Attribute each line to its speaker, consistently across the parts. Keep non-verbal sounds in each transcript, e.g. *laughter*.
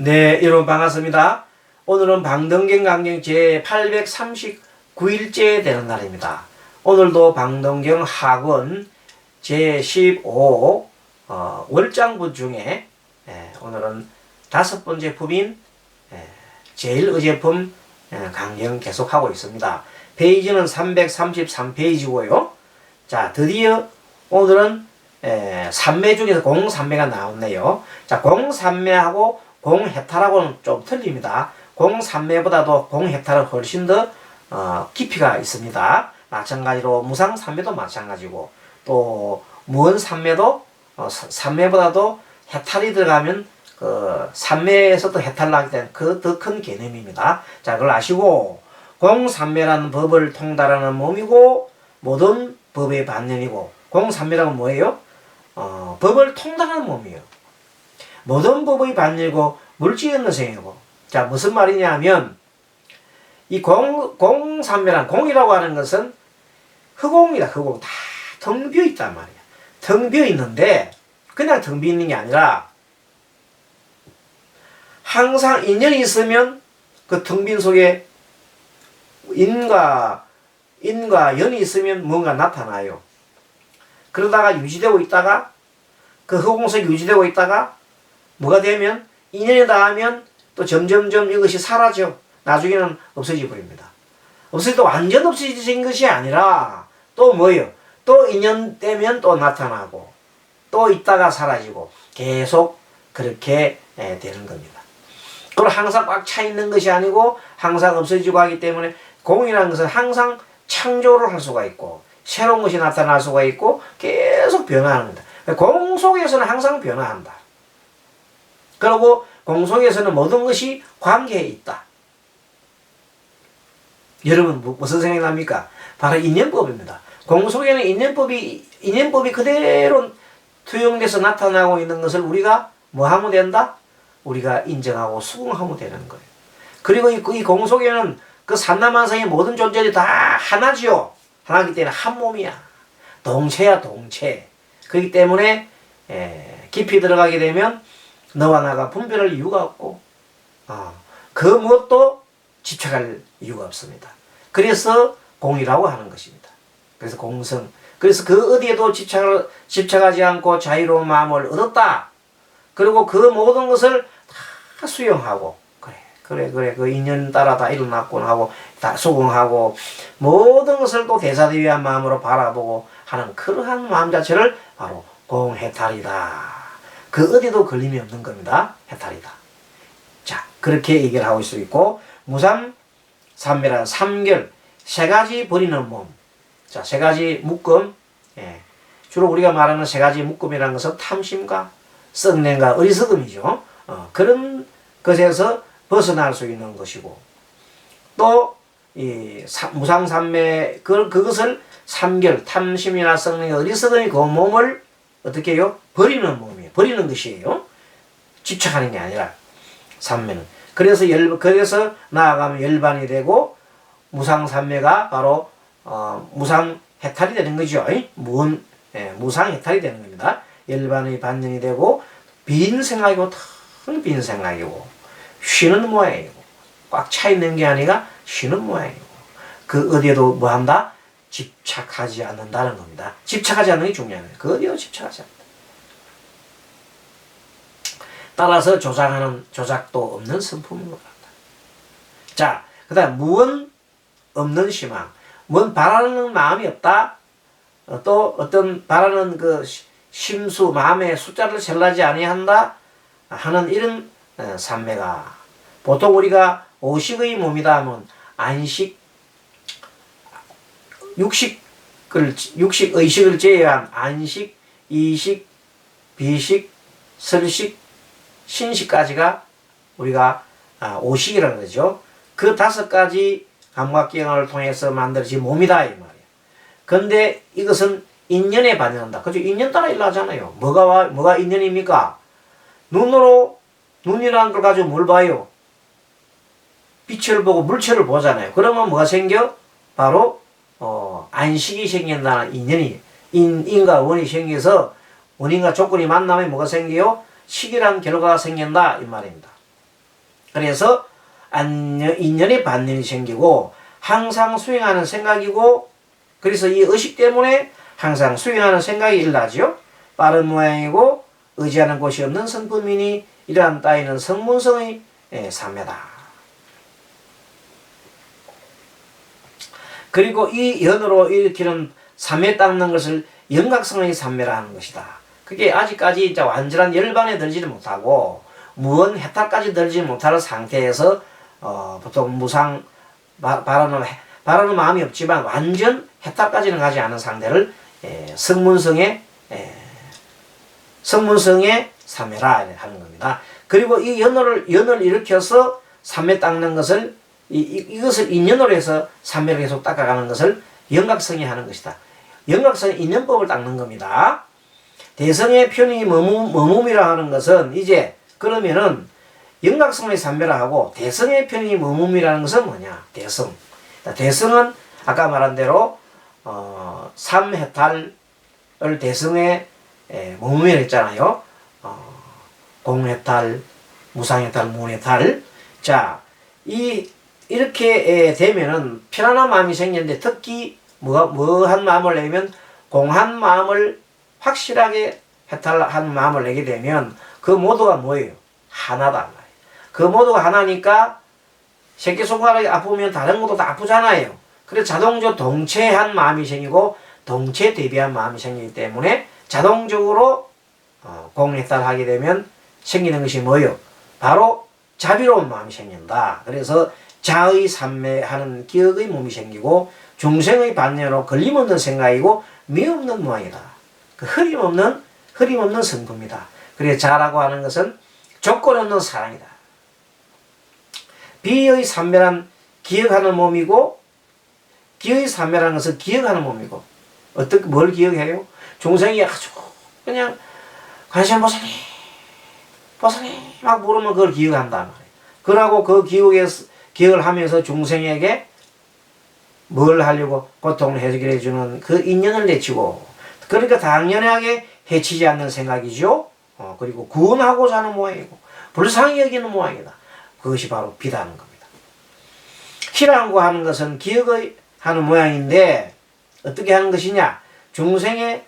Speaker 1: 네, 여러분 반갑습니다. 오늘은 방동경 강령 제 839일째 되는 날입니다. 오늘도 방동경 학원 제15 어, 월장부 중에 예, 오늘은 다섯 번째 품인 예, 제일 의제품 예, 강령 계속하고 있습니다. 페이지는 333페이지고요. 자, 드디어 오늘은 에, 삼매 중에서 공삼매가 나왔네요. 자, 공삼매하고 공해탈하고는 좀 틀립니다. 공삼매보다도 공해탈은 훨씬 더 어, 깊이가 있습니다. 마찬가지로 무상삼매도 마찬가지고 또 무언삼매도 어, 사- 삼매보다도 해탈이 들어가면 그 삼매에서도 해탈 나기 때문에 그더 큰 개념입니다. 자, 그걸 아시고 공삼매라는 법을 통달하는 몸이고 모든 법의 반면이고 공삼매라는 뭐예요? 어, 법을 통달하는 몸이에요. 모든 법의 반면이고 물질 없는 생이고. 자 무슨 말이냐 하면 이 공, 공삼매란 공이라고 하는 것은 흑공이다 흑공. 다 텅 비어 있단 말이야. 텅 비어 있는데 그냥 텅 비어 있는 게 아니라 항상 인연이 있으면 그 텅 빈 속에 인과 인과 연이 있으면 뭔가 나타나요. 그러다가 유지되고 있다가 그 흑공석이 유지되고 있다가 뭐가 되면 인연이 닿으면 또 점점점 이것이 사라져. 나중에는 없어져 버립니다. 없어도 완전 없어진 것이 아니라 또 뭐예요? 또 인연 되면 또 나타나고 또 있다가 사라지고 계속 그렇게 예, 되는 겁니다. 그걸 항상 꽉 차 있는 것이 아니고 항상 없어지고 하기 때문에 공이라는 것은 항상 창조를 할 수가 있고 새로운 것이 나타날 수가 있고 계속 변화합니다. 공 속에서는 항상 변화한다. 그리고 공 속에서는 모든 것이 관계에 있다. 여러분 무- 무슨 생각이 납니까? 바로 인연법입니다. 공 속에는 인연법이 인연법이 그대로 투영돼서 나타나고 있는 것을 우리가 뭐 하면 된다? 우리가 인정하고 수긍하면 되는 거예요. 그리고 이, 이 공속에는 그 산나만상의 모든 존재들이 다 하나지요. 하나기 때문에 한 몸이야. 동체야 동체. 그렇기 때문에 에, 깊이 들어가게 되면 너와 나가 분별할 이유가 없고 어, 그 무엇도 집착할 이유가 없습니다. 그래서 공이라고 하는 것입니다. 그래서 공성. 그래서 그 어디에도 집착을, 집착하지 않고 자유로운 마음을 얻었다. 그리고 그 모든 것을 다 수용하고 그래 그래 그래 그 인연 따라 다 일어났군 하고 다 수긍하고 모든 것을 또 대사대위한 마음으로 바라보고 하는 그러한 마음 자체를 바로 공해탈이다. 그 어디도 걸림이 없는 겁니다. 해탈이다. 자 그렇게 얘기를 하고 있수 있고 무삼 삼매란 삼결 세 가지 버리는 몸. 자 세 가지 묶음. 예. 주로 우리가 말하는 세 가지 묶음이라는 것은 탐심과 썩냄과 어리석음이죠. 어, 그런 것에서 벗어날 수 있는 것이고 또 이 무상삼매 그 그것을 삼결 탐심이나 썩냄 어리석음이 그 몸을 어떻게 해요? 버리는 몸이에요. 버리는 것이에요. 집착하는 게 아니라 삼매는 그래서 열 그래서 나아가면 열반이 되고 무상 삼매가 바로 어, 무상 해탈이 되는 거죠. 무은 예, 무상 해탈이 되는 겁니다. 열반의 반전이 되고 빈 생각이고 텅빈 생각이고 쉬는 모양이고 꽉 차 있는 게 아니라 쉬는 모양이고 그 어디에도 뭐 한다? 집착하지 않는다는 겁니다. 집착하지 않는 게 중요한 거예요. 그 어디에도 집착하지 않는다. 따라서 조작하는 조작도 없는 성품으로 간다. 자, 그 다음 무언 없는 희망, 뭔 바라는 마음이 없다. 어, 또 어떤 바라는 그 시- 심수 마음의 숫자를 셀라지 아니한다 하는 이런 어, 삼매가 보통 우리가 오식의 몸이다 하면 안식 육식을 육식 의식을 제외한 안식 이식 비식 설식 신식까지가 우리가 아, 오식이라는 거죠. 그 다섯 가지 감각기관을 통해서 만들어진 몸이다 이 말이에요. 근데 이것은 인연에 반영한다. 그죠? 인연 따라 일하잖아요. 뭐가 와, 뭐가 인연입니까? 눈으로 눈이라는 걸 가지고 뭘 봐요? 빛을 보고 물체를 보잖아요. 그러면 뭐가 생겨? 바로 어, 안식이 생긴다는 인연이 인, 인과 원이 생겨서 원인과 조건이 만나면 뭐가 생겨요? 식이란 결과가 생긴다 이 말입니다. 그래서 안년, 인연이 반년이 생기고 항상 수행하는 생각이고 그래서 이 의식 때문에 항상 수행하는 생각이 일나지요. 빠른 모양이고 의지하는 곳이 없는 성품이니 이러한 따위는 성문성의 예, 삼매다. 그리고 이 연으로 일으키는 삼매 닦는 것을 영각성의 삼매라 하는 것이다. 그게 아직까지 이제 완전한 열반에 들지를 못하고 무언 해탈까지 들지 못하는 상태에서 어, 보통 무상 바, 바라는 바라는 마음이 없지만 완전 해탈까지는 가지 않은 상태를 예, 성문성의 예, 성문성의 삼매라 하는 겁니다. 그리고 이 연호를 연을 일으켜서 삼매 닦는 것을 이, 이, 것을 인연으로 해서 삼매를 계속 닦아가는 것을 영각성이 하는 것이다. 영각성이 인연법을 닦는 겁니다. 대성의 편이 머문, 머문이라 하는 것은 이제 그러면은 영각성의 삼매라 하고 대성의 편이 머문이라는 것은 뭐냐? 대성. 대성은 아까 말한 대로 어, 삼해탈을 대성의 머문이라 했잖아요. 어, 공해탈, 무상해탈, 무해탈. 자, 이 이렇게 되면은 편안한 마음이 생기는데 특히 뭐, 뭐한 마음을 내면 공한 마음을 확실하게 해탈한 마음을 내게 되면 그 모두가 뭐예요? 하나다. 그 모두가 하나니까 새끼손가락이 아프면 다른 것도 다 아프잖아요. 그래서 자동적으로 동체한 마음이 생기고 동체 대비한 마음이 생기기 때문에 자동적으로 어, 공해탈하게 되면 생기는 것이 뭐예요? 바로 자비로운 마음이 생긴다. 그래서 자의 삼매하는 기억의 몸이 생기고 중생의 반면으로 걸림없는 생각이고 미없는 모양이다. 그 흐림없는 흐림없는 성품이다. 그래 자라고 하는 것은 조건 없는 사랑이다. 비의 삼매란 기억하는 몸이고 기의 삼매라는 것은 기억하는 몸이고 어떻게 뭘 기억해요? 중생이 아주 그냥 관심 보살이 보살이 막 부르면 그걸 기억한단 말이에요. 그러고 그 기억에 기억을 하면서 중생에게 뭘 하려고 고통을 해결해 주는 그 인연을 내치고 그러니까 당연하게 해치지 않는 생각이죠. 어, 그리고 구원하고자 하는 모양이고 불쌍히 여기는 모양이다. 그것이 바로 비다는 겁니다. 희라고 하는 것은 기억을 하는 모양인데 어떻게 하는 것이냐? 중생의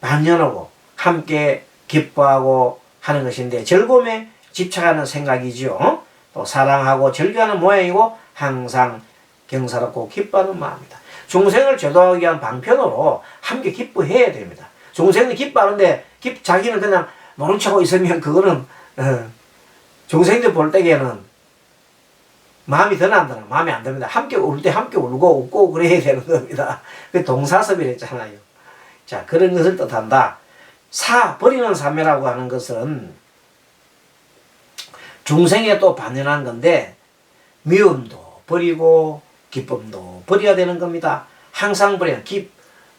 Speaker 1: 반연하고 함께 기뻐하고 하는 것인데 즐거움에 집착하는 생각이죠. 또 사랑하고 즐겨하는 모양이고 항상 경사롭고 기뻐하는 마음이다. 중생을 제도하기 위한 방편으로 함께 기뻐해야 됩니다. 중생은 기뻐하는데 기, 자기는 그냥 모른 척하고 있으면 그거는 어, 중생들 볼 때에는 마음이 더 난다. 마음에 안 듭니다. 함께 울 때 함께 울고 웃고 그래야 되는 겁니다. 그 동사섭이랬잖아요. 자 그런 것을 뜻한다. 사 버리는 사매라고 하는 것은 중생에 또 반연한 건데 미움도 버리고 기쁨도 버려야 되는 겁니다. 항상 버려야 기,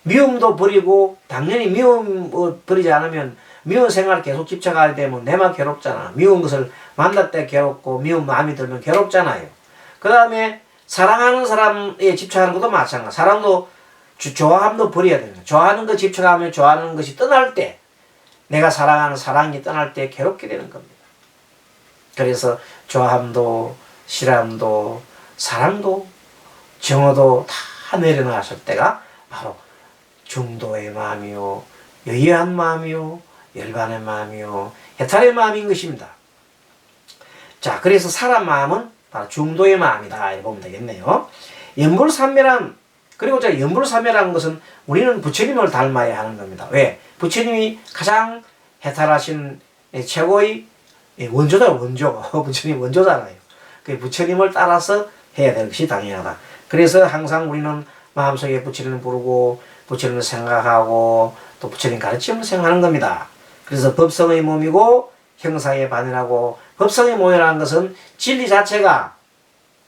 Speaker 1: 미움도 버리고 당연히 미움 버리지 않으면 미운 생활 계속 집착하게 되면 내만 괴롭잖아. 미운 것을 만날 때 괴롭고 미운 마음이 들면 괴롭잖아요. 그 다음에 사랑하는 사람에 집착하는 것도 마찬가지. 사랑도 좋아함도 버려야 됩니다. 좋아하는 거 집착하면 좋아하는 것이 떠날 때 내가 사랑하는 사랑이 떠날 때 괴롭게 되는 겁니다. 그래서 좋아함도 싫어함도 사랑도 정어도 다 내려놓았을 때가 바로 중도의 마음이요 여유한 마음이요 열반의 마음이요 해탈의 마음인 것입니다. 자 그래서 사람 마음은 바로 중도의 마음이다 이렇게 보면 되겠네요. 연불삼매란 그리고 자 연불삼매라는 것은 우리는 부처님을 닮아야 하는 겁니다. 왜? 부처님이 가장 해탈하신 최고의 예, 원조다 원조 *laughs* 부처님 원조잖아요. 그 부처님을 따라서 해야 될 것이 당연하다. 그래서 항상 우리는 마음속에 부처님을 부르고 부처님을 생각하고 또 부처님 가르침을 생각하는 겁니다. 그래서 법성의 몸이고 형상에 반응하고 법성의 몸이라는 것은 진리 자체가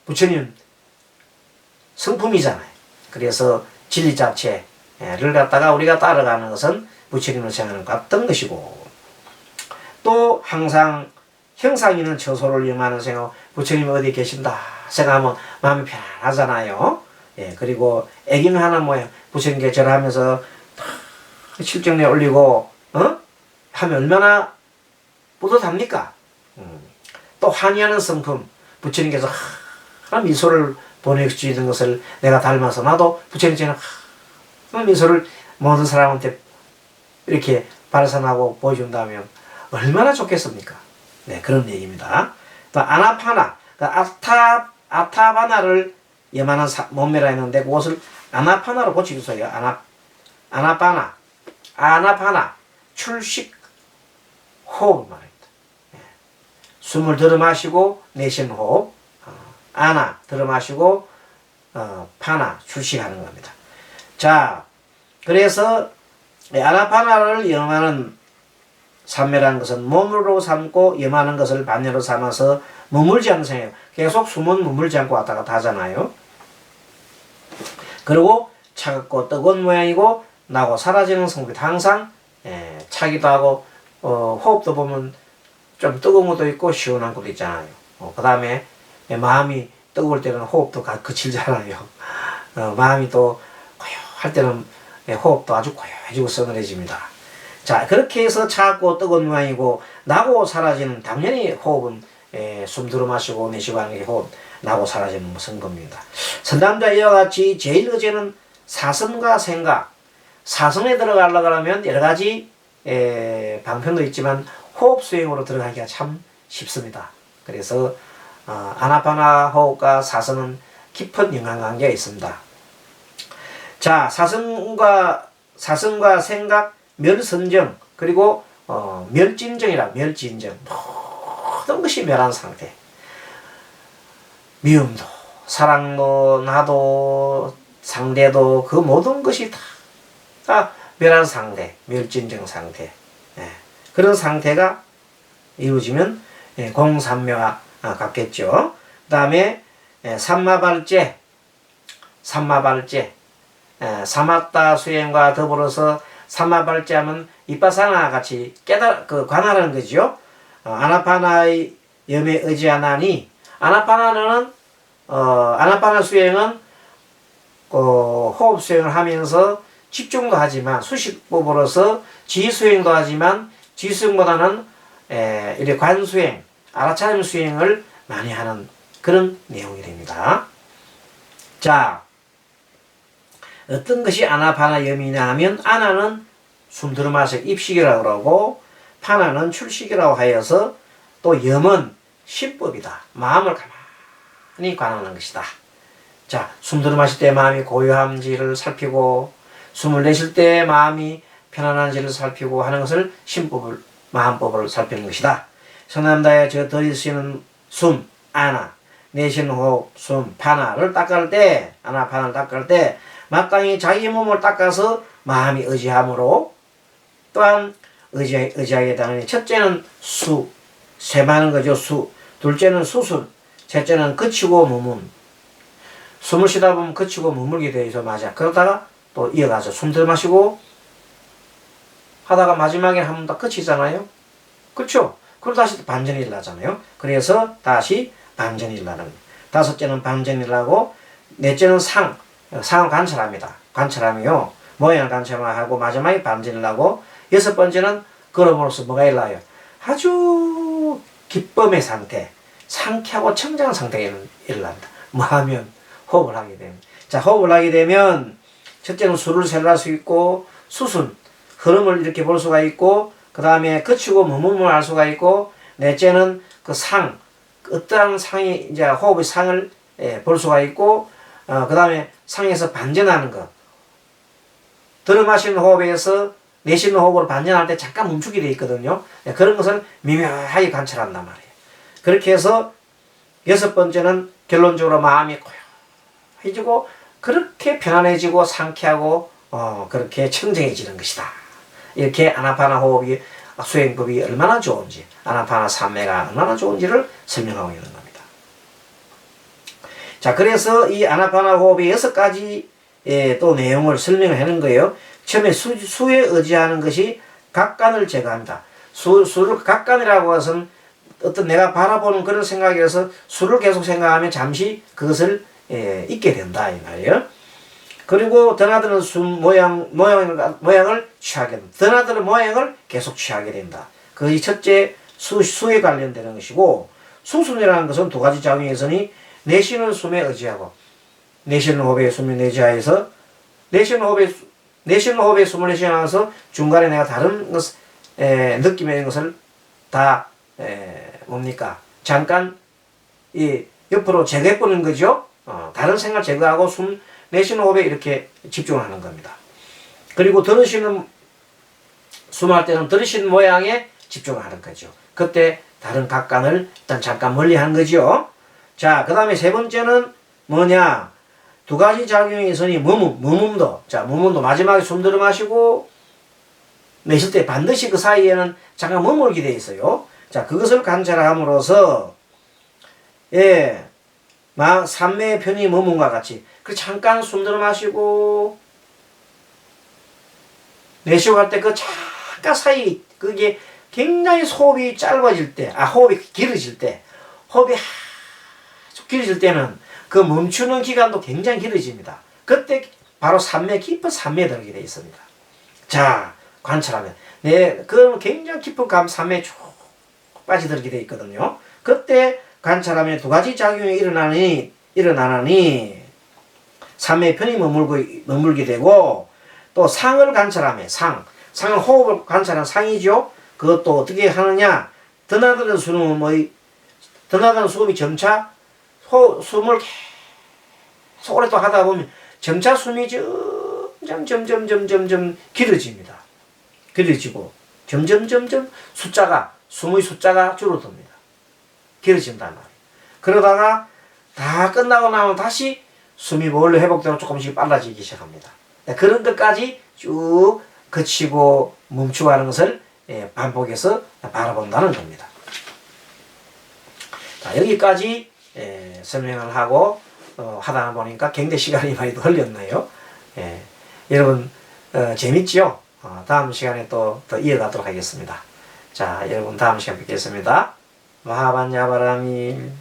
Speaker 1: 부처님 성품이잖아요. 그래서 진리 자체를 갖다가 우리가 따라가는 것은 부처님을 생각하는 것 같던 것이고 또 항상 형상 있는 처소를 임하는 생각, 부처님이 어디 계신다 생각하면 마음이 편하잖아요. 예, 그리고 애경 하나 모양 부처님께 절하면서 실정에 올리고, 어? 하면 얼마나 뿌듯합니까? 음. 또 환희하는 성품, 부처님께서 하나 미소를 보내주시는 것을 내가 닮아서 나도 부처님처럼 하나 미소를 모든 사람한테 이렇게 발산하고 보여준다면 얼마나 좋겠습니까? 네, 그런 얘기입니다. 또 아나파나, 그 아타, 아타바나를 염하는 사- 몸매라 했는데 그것을 아나파나로 고치주세요. 아나, 아나파나, 아나파나, 출식, 호흡 말입니다. 예. 숨을 들어 마시고 내쉬는 호흡, 어, 아나 들어 마시고 어, 파나 출식하는 겁니다. 자, 그래서 이 아나파나를 염하는 삼매라는 것은 몸으로 삼고 염하는 것을 반대로 삼아서 머물지 않는 생이에요. 계속 숨은 머물지 않고 왔다 갔다 하잖아요. 그리고 차갑고 뜨거운 모양이고 나고 사라지는 성빛 항상 예, 차기도 하고 어, 호흡도 보면 좀 뜨거운 것도 있고 시원한 것도 있잖아요. 어, 그 다음에 마음이 뜨거울 때는 호흡도 가- 그칠잖아요. *laughs* 어, 마음이 또 고요할 때는 예, 호흡도 아주 고요해지고 서늘해집니다. 자 그렇게 해서 차갑고 뜨거운 모양이고 나고 사라지는 당연히 호흡은 예, 숨 들어 마시고 내쉬고 하는 게 호흡 나고 사라지는 성겁니다. 선담자 이와 같이 제일 어제는 사선과 생각 사선에 들어가려고 하면 여러 가지 에, 방편도 있지만 호흡 수행으로 들어가기가 참 쉽습니다. 그래서 어, 아나파나 호흡과 사선은 깊은 인간관계가 있습니다. 자 사선과 사선과 생각 멸선정 그리고 어, 멸진정이라 멸진정 모든 것이 멸한 상태. 미움도 사랑도 나도 상대도 그 모든 것이 다, 다 멸한 상태, 멸진정 상태. 예. 그런 상태가 이루어지면 예, 공삼묘와 아, 같겠죠. 그 다음에 예, 삼마발제, 삼마발제, 예, 사마타 수행과 더불어서 삼마발제하면 이빠사나 같이 깨달 그 관하는 거죠. 어, 아나파나의 염에 의지하나니 아나파나는 어, 아나파나 수행은 어, 호흡 수행을 하면서 집중도 하지만 수식법으로서 지수행도 하지만 지수행보다는 에, 이렇게 관수행, 알아차림 수행을 많이 하는 그런 내용이 됩니다. 자, 어떤 것이 아나파나 염이냐 하면 아나는 숨 들어마셔 입식이라고 그러고 파나는 출식이라고 하여서 또 염은 신법이다. 마음을 가만히 관하는 것이다. 자, 숨 들어마실 때 마음이 고요함지를 살피고 숨을 내쉴 때 마음이 편안한지를 살피고 하는 것을 신법을 마음법을 살피는 것이다. 성남다에 저 들이쉬는 숨 아나 내쉬는 호흡 숨 파나를 닦을 때 아나 파나를 닦을 때 마땅히 자기 몸을 닦아서 마음이 의지함으로 또한 의지, 의지하게 되는 첫째는 수 쇠마는 거죠 수 둘째는 수술 셋째는 그치고 머문. 숨을 쉬다 보면 그치고 머물게 있어 맞아. 그러다가 또 이어가서 숨 들어 마시고 하다가 마지막에 한번더 끝이잖아요. 그렇죠? 그럼 다시 또 반전이 일어나잖아요. 그래서 다시 반전이 일어나는 다섯째는 반전이 일어나고 넷째는 상 상을 관찰합니다. 관찰하며 모양을 관찰하고 마지막에 반전이 일어나고 여섯 번째는 걸음으로써 뭐가 일어나요? 아주 기쁨의 상태 상쾌하고 청정한 상태가 일어난다. 뭐 하면 호흡을 하게 됩니다 자 호흡을 하게 되면 첫째는 수를 셀할 수 있고 수순 흐름을 이렇게 볼 수가 있고 그 다음에 그치고 머물을 알 수가 있고 넷째는 그 상 어떠한 상이 이제 호흡의 상을 예, 볼 수가 있고 어, 그 다음에 상에서 반전하는 것 들어 마시는 호흡에서 내쉬는 호흡으로 반전할 때 잠깐 멈추게 돼 있거든요 예, 그런 것을 미묘하게 관찰한단 말이에요 그렇게 해서 여섯 번째는 결론적으로 마음이 고요해지고 그렇게 편안해지고 상쾌하고 어, 그렇게 청정해지는 것이다. 이렇게 아나파나 호흡이 수행법이 얼마나 좋은지 아나파나 삼매가 얼마나 좋은지를 설명하고 있는 겁니다. 자 그래서 이 아나파나 호흡의 여섯 가지 예, 또 내용을 설명하는 거예요. 처음에 수, 수에 의지하는 것이 각관을 제거합니다. 수, 수를 각관이라고 해서는 어떤 내가 바라보는 그런 생각이라서 수를 계속 생각하면 잠시 그것을 예, 잊게 된다 이 말이에요. 그리고 드나드는 숨 모양 모양을 모양을 취하게 된다. 드나드는 모양을 계속 취하게 된다. 그것이 첫째 수 수에 관련되는 것이고 수순이라는 것은 두 가지 있으니 내쉬는 숨에 의지하고 내쉬는 호흡에 숨을 내지하여서 내쉬는 호흡에 수- 내쉬는 호흡에 숨을 내쉬면서 중간에 내가 다른 것 에, 있는 것을 다 에, 뭡니까 잠깐 이 옆으로 제거해 보는 거죠. 어, 다른 생각 제거하고 숨 내쉬는 호흡에 이렇게 집중을 하는 겁니다. 그리고 들으시는 숨할 때는 들으시는 모양에 집중을 하는 거죠. 그때 다른 각관을 일단 잠깐 멀리 하는 거죠. 자, 그 다음에 세 번째는 뭐냐? 두 가지 작용이 있으니 무음, 무음도. 자, 무음도 마지막에 숨 들어 마시고 내쉴 때 반드시 그 사이에는 잠깐 머물게 돼 있어요. 자, 그것을 관찰함으로써 예, 마, 삼매의 편이 머문과 같이 그 잠깐 숨 들어 마시고 내쉬고 할 때 그 잠깐 사이 그게 굉장히 호흡이 짧아질 때, 아 호흡이 길어질 때, 호흡이 길어질 때는 그 멈추는 기간도 굉장히 길어집니다. 그때 바로 산매 깊은 산매에 들게 되어 있습니다. 자 관찰하면 네 그럼 굉장히 깊은 감 산매에 쭉 빠져들게 되어 있거든요. 그때 관찰하면 두 가지 작용이 일어나니 일어나니 산매 편히 머물고 머물게 되고 또 상을 관찰하면 상 상은 호흡을 관찰한 상이죠. 그것도 어떻게 하느냐 드나드는 뭐 드나드는 숨이 점차 호, 숨을 계속 오랫동안 하다 보면 점차 숨이 점점 점점 점점 점 길어집니다. 길어지고 점점 점점 숫자가 숨의 숫자가 줄어듭니다. 길어진단 말이에요. 그러다가 다 끝나고 나면 다시 숨이 원래 회복되고 조금씩 빨라지기 시작합니다. 네, 그런 것까지 쭉 그치고 멈추고 하는 것을 예, 반복해서 바라본다는 겁니다. 자, 여기까지 예, 설명을 하고 어, 하다 보니까 굉장히 시간이 많이 걸렸네요. 예, 여러분 어, 재밌죠? 어, 다음 시간에 또, 더 이어가도록 하겠습니다. 자, 여러분 다음 시간 뵙겠습니다. 마하반야바라미